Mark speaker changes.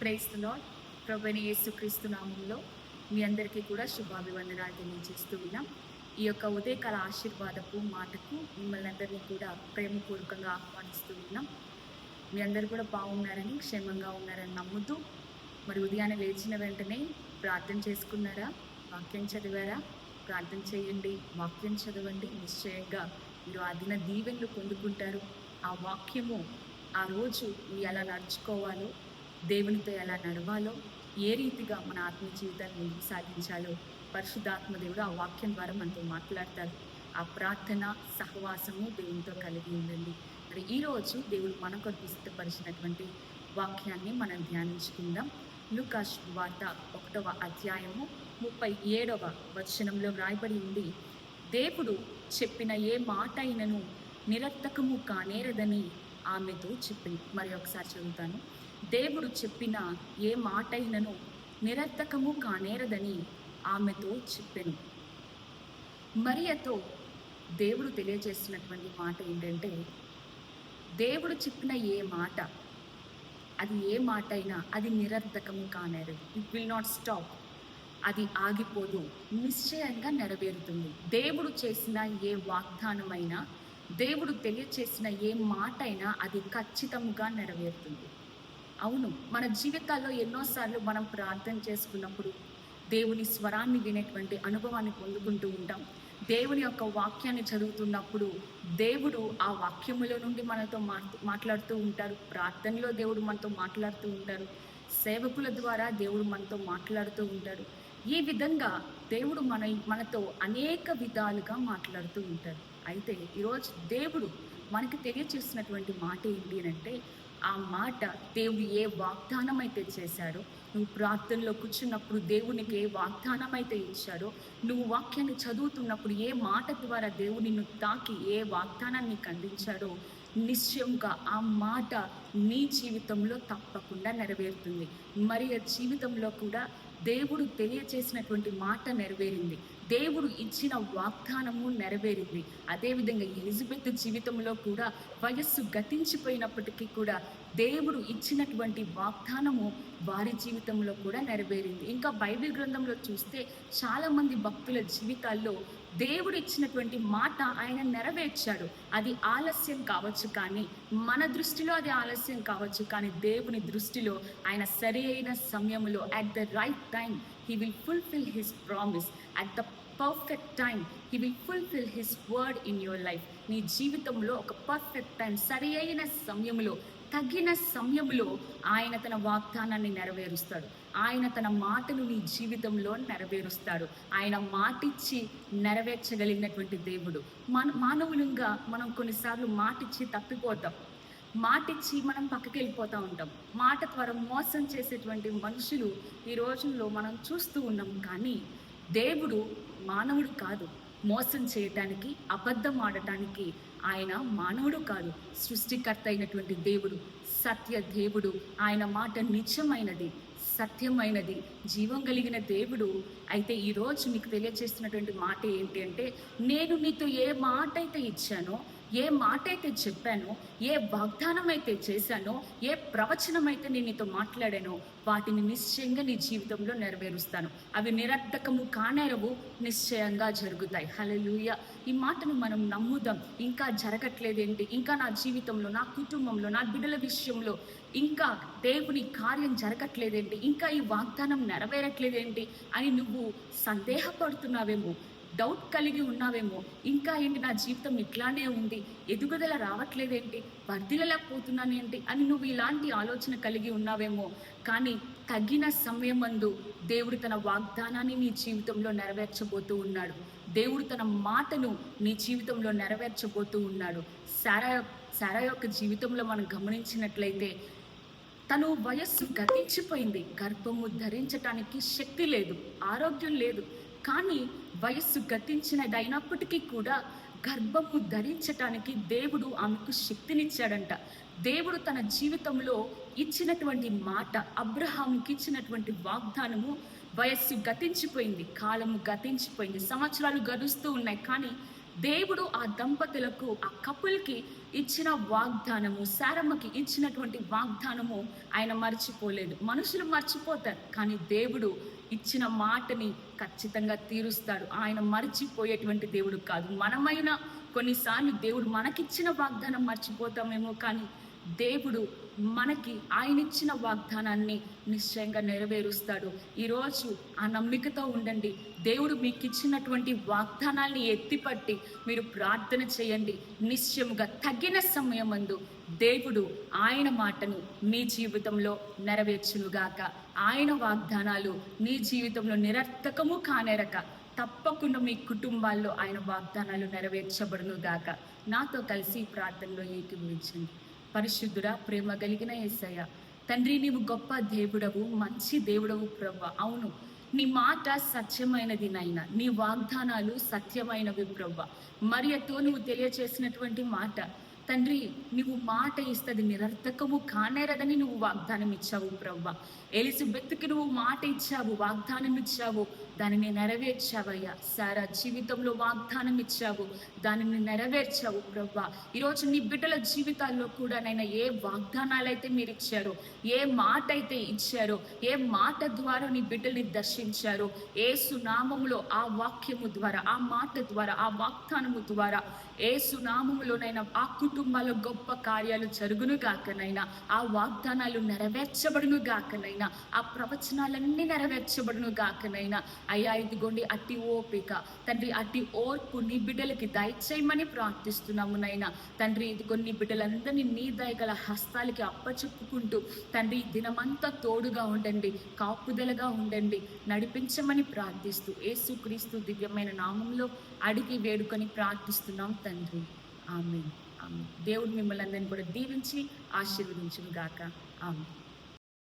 Speaker 1: ప్రేస్తులో ప్రభుని యేసుక్రీస్తు నామంలో మీ అందరికీ కూడా శుభాభివందనాలు తెలియజేస్తూ ఉన్నాం. ఈ యొక్క ఉదయకాల ఆశీర్వాదపు మాటకు మిమ్మల్ని అందరినీ కూడా ప్రేమపూర్వకంగా ఆహ్వానిస్తూ ఉన్నాం. మీ అందరు కూడా బాగున్నారని క్షేమంగా ఉన్నారని నమ్ముతూ మరి ఉదయాన్నే లేచిన వెంటనే ప్రార్థన చేసుకున్నారా? వాక్యం చదివారా? ప్రార్థన చేయండి వాక్యం చదవండి. నిశ్చయంగా మీరు ఆ దిన దీవెనలు పొందుకుంటారు. ఆ వాక్యము ఆ రోజు మీ అలా నడుచుకోవాలో దేవునితో ఎలా నడవాలో ఏ రీతిగా మన ఆత్మ జీవితాన్ని ముందుకు సాగించాలో పరిశుద్ధాత్మ దేవుడు ఆ వాక్యం ద్వారా మనతో మాట్లాడతారు ఆ ప్రార్థన సహవాసము దేవునితో కలిగి ఉండండి. మరి ఈరోజు దేవుడు మన కొరకు సిద్ధపరిచినటువంటి వాక్యాన్ని మనం ధ్యానించుకుందాం. లూకాష్ వార్త ఒకటవ అధ్యాయము ముప్పై ఏడవ వచనంలో వ్రాయబడి ఉంది. దేవుడు చెప్పిన ఏ మాట అయినను నిరర్థకము కానేరదని ఆమెతో చెప్పింది మరి ఒకసారి చదువుతాను. దేవుడు చెప్పిన ఏ మాటైనను నిరర్థకము కానేరదని ఆమెతో చెప్పాను. మరియతో దేవుడు తెలియజేస్తున్నటువంటి మాట ఏంటంటే దేవుడు చెప్పిన ఏ మాట అది ఏ మాట అయినా అది నిరర్థకము కానేరదు. ఇట్ విల్ నాట్ స్టాప్ అది ఆగిపోదు. నిశ్చయంగా నెరవేరుతుంది. దేవుడు చేసిన ఏ వాగ్దానమైనా దేవుడు తెలియచేసిన ఏ మాట అయినా అది ఖచ్చితంగా నెరవేరుతుంది. అవును మన జీవితాల్లో ఎన్నోసార్లు మనం ప్రార్థన చేసుకున్నప్పుడు దేవుని స్వరాన్ని వినేటువంటి అనుభవాన్ని పొందుకుంటూ ఉంటాం. దేవుని యొక్క వాక్యాన్ని చదువుతున్నప్పుడు దేవుడు ఆ వాక్యములో నుండి మనతో మాట్లాడుతూ ఉంటారు. ప్రార్థనలో దేవుడు మనతో మాట్లాడుతూ ఉంటారు. సేవకుల ద్వారా దేవుడు మనతో మాట్లాడుతూ ఉంటారు. ఈ విధంగా దేవుడు మన మనతో అనేక విధాలుగా మాట్లాడుతూ ఉంటారు. అయితే ఈరోజు దేవుడు మనకి తెలియచేసినటువంటి మాట ఏంటి అంటే ఆ మాట దేవుడు ఏ వాగ్దానం అయితే చేశాడో నువ్వు ప్రార్థనలో కూర్చున్నప్పుడు దేవునికి ఏ వాగ్దానం అయితే ఇచ్చాడో నువ్వు వాక్యాన్ని చదువుతున్నప్పుడు ఏ మాట ద్వారా దేవుడు నిన్ను తాకి ఏ వాగ్దానాన్ని అందించాడో నిశ్చయంగా ఆ మాట నీ జీవితంలో తప్పకుండా నెరవేరుతుంది. మరి ఆ జీవితంలో కూడా దేవుడు తెలియచేసినటువంటి మాట నెరవేరింది. దేవుడు ఇచ్చిన వాగ్దానము నెరవేరింది. అదేవిధంగా ఎలిజబెత్ జీవితంలో కూడా వయస్సు గతించిపోయినప్పటికీ కూడా దేవుడు ఇచ్చినటువంటి వాగ్దానము వారి జీవితంలో కూడా నెరవేరింది. ఇంకా బైబిల్ గ్రంథంలో చూస్తే చాలామంది భక్తుల జీవితాల్లో దేవుడు ఇచ్చినటువంటి మాట ఆయన నెరవేర్చాడు. అది ఆలస్యం కావచ్చు కానీ మన దృష్టిలో అది ఆలస్యం కావచ్చు కానీ దేవుని దృష్టిలో ఆయన సరి అయిన సమయంలో at the right time he will fulfil his promise at the perfect time he will fulfil his word in your life నీ జీవితంలో ఒక పర్ఫెక్ట్ టైం సరి అయిన సమయంలో తగిన సమయంలో ఆయన తన వాగ్దానాన్ని నెరవేరుస్తాడు. ఆయన తన మాటను నీ జీవితంలో నెరవేరుస్తాడు. ఆయన మాటిచ్చి నెరవేర్చగలిగినటువంటి దేవుడు. మన మానవులంగా మనం కొన్నిసార్లు మాటిచ్చి తప్పిపోతాం. మాటిచ్చి మనం పక్కకి వెళ్ళిపోతూ ఉంటాం. మాట ద్వారా మోసం చేసేటువంటి మనుషులు ఈ రోజుల్లో మనం చూస్తూ ఉన్నాం. కానీ దేవుడు మానవుడు కాదు. మోసం చేయటానికి అబద్ధం ఆడటానికి ఆయన మానవుడు కాదు సృష్టికర్త అయినటువంటి దేవుడు సత్య దేవుడు. ఆయన మాట నిత్యమైనది సత్యమైనది జీవం కలిగిన దేవుడు. అయితే ఈరోజు మీకు తెలియజేస్తున్నటువంటి మాట ఏంటి అంటే నేను మీతో ఏ మాట అయితే ఇచ్చానో ఏ మాట అయితే చెప్పానో ఏ వాగ్దానం అయితే చేశానో ఏ ప్రవచనం అయితే నేను నీతో మాట్లాడానో వాటిని నిశ్చయంగా నీ జీవితంలో నెరవేరుస్తాను. అవి నిరర్థకము కానేరవు నిశ్చయంగా జరుగుతాయి. హలలుయ ఈ మాటను మనం నమ్ముదాం. ఇంకా జరగట్లేదేంటి? ఇంకా నా జీవితంలో నా కుటుంబంలో నా బిడ్డల విషయంలో ఇంకా దేవుని కార్యం జరగట్లేదేంటి? ఇంకా ఈ వాగ్దానం నెరవేరట్లేదేంటి? అని నువ్వు సందేహపడుతున్నావేమో. డౌట్ కలిగి ఉన్నావేమో? ఇంకా ఏంటి నా జీవితం ఇట్లానే ఉంది? ఎదుగుదల రావట్లేదేంటి? వర్ధిలలేకపోతున్నానేంటి అని నువ్వు ఇలాంటి ఆలోచన కలిగి ఉన్నావేమో? కానీ తగిన సమయమందు దేవుడు తన వాగ్దానాన్ని నీ జీవితంలో నెరవేర్చబోతూ ఉన్నాడు. దేవుడు తన మాటను నీ జీవితంలో నెరవేర్చబోతూ ఉన్నాడు. సారా సారా యొక్క జీవితంలో మనం గమనించినట్లయితే తను వయస్సు గతించిపోయింది. గర్భము ధరించటానికి శక్తి లేదు. ఆరోగ్యం లేదు. కానీ వయస్సు గతించినదైనప్పటికీ కూడా గర్భము ధరించటానికి దేవుడు ఆమెకు శక్తినిచ్చాడంట. దేవుడు తన జీవితంలో ఇచ్చినటువంటి మాట అబ్రహాముకి ఇచ్చినటువంటి వాగ్దానము వయస్సు గతించిపోయింది కాలము గతించిపోయింది సంవత్సరాలు గడుస్తూ ఉన్నాయి. కానీ దేవుడు ఆ దంపతులకు ఆ కపుల్కి ఇచ్చిన వాగ్దానము సారమ్మకి ఇచ్చినటువంటి వాగ్దానము ఆయన మర్చిపోలేదు. మనుషులు మర్చిపోతారు కానీ దేవుడు ఇచ్చిన మాటని ఖచ్చితంగా తీరుస్తాడు. ఆయన మర్చిపోయేటువంటి దేవుడు కాదు. మనమైనా కొన్నిసార్లు దేవుడు మనకిచ్చిన వాగ్దానం మర్చిపోతామేమో కానీ దేవుడు మనకి ఆయన ఇచ్చిన వాగ్దానాన్ని నిశ్చయంగా నెరవేరుస్తాడు. ఈరోజు ఆ నమ్మికతో ఉండండి. దేవుడు మీకు ఇచ్చినటువంటి వాగ్దానాల్ని ఎత్తిపట్టి మీరు ప్రార్థన చేయండి. నిశ్చయముగా తగిన సమయమందు దేవుడు ఆయన మాటను మీ జీవితంలో నెరవేర్చునుగాక. ఆయన వాగ్దానాలు నీ జీవితంలో నిరర్థకము కానేరక తప్పకుండా మీ కుటుంబాల్లో ఆయన వాగ్దానాలు నెరవేర్చబడును గాక నాతో కలిసి ప్రార్థనలో ఏకీభవించండి. పరిశుద్ధుడా ప్రేమ కలిగిన ఏసయ్య. తండ్రి నీవు గొప్ప దేవుడవు మంచి దేవుడవు ప్రవ్వ అవును నీ మాట సత్యమైనది నాయన. నీ వాగ్దానాలు సత్యమైనవి ప్రవ్వ మరియతో నువ్వు తెలియచేసినటువంటి మాట తండ్రి నువ్వు మాట ఇస్తుంది నిరర్థకము కానేరదని నువ్వు వాగ్దానం ఇచ్చావు ప్రవ్వ ఎలిజబెత్కి నువ్వు మాట ఇచ్చావు వాగ్దానం ఇచ్చావు దానిని నెరవేర్చావయ్యా. సారా జీవితంలో వాగ్దానం ఇచ్చావు. దానిని నెరవేర్చావు ప్రవ్వ. ఈరోజు నీ బిడ్డల జీవితాల్లో కూడా నైనా ఏ వాగ్దానాలు అయితే మీరు ఇచ్చారో ఏ మాట అయితే ఇచ్చారో ఏ మాట ద్వారా నీ బిడ్డల్ని దర్శించారో ఏ సునామములో ఆ వాక్యము ద్వారా ఆ మాట ద్వారా ఆ వాగ్దానము ద్వారా ఏ సునామములోనైనా ఆ కుటుంబాల్లో గొప్ప కార్యాలు జరుగును గాకనైనా ఆ వాగ్దానాలు నెరవేర్చబడును గాకనైనా ఆ ప్రవచనాలన్నీ నెరవేర్చబడును గాకనైనా అయ్యా ఇదిగోండి అట్టి ఓపిక. తండ్రి అట్టి ఓర్పు నీ బిడ్డలకి దయచేయమని ప్రార్థిస్తున్నాము నైనా తండ్రి ఇదిగో నీ బిడ్డలందరినీ నీ దయగల హస్తాలకి అప్పచెప్పుకుంటూ తండ్రి దినమంతా తోడుగా ఉండండి కాపుదలగా ఉండండి నడిపించమని ప్రార్థిస్తూ యేసుక్రీస్తు దివ్యమైన నామంలో అడిగి వేడుకొని ప్రార్థిస్తున్నాం తండ్రి. ఆమె ఆమె దేవుడు మిమ్మల్ని అందరినీ కూడా దీవించి ఆశీర్వదించును గాక ఆమె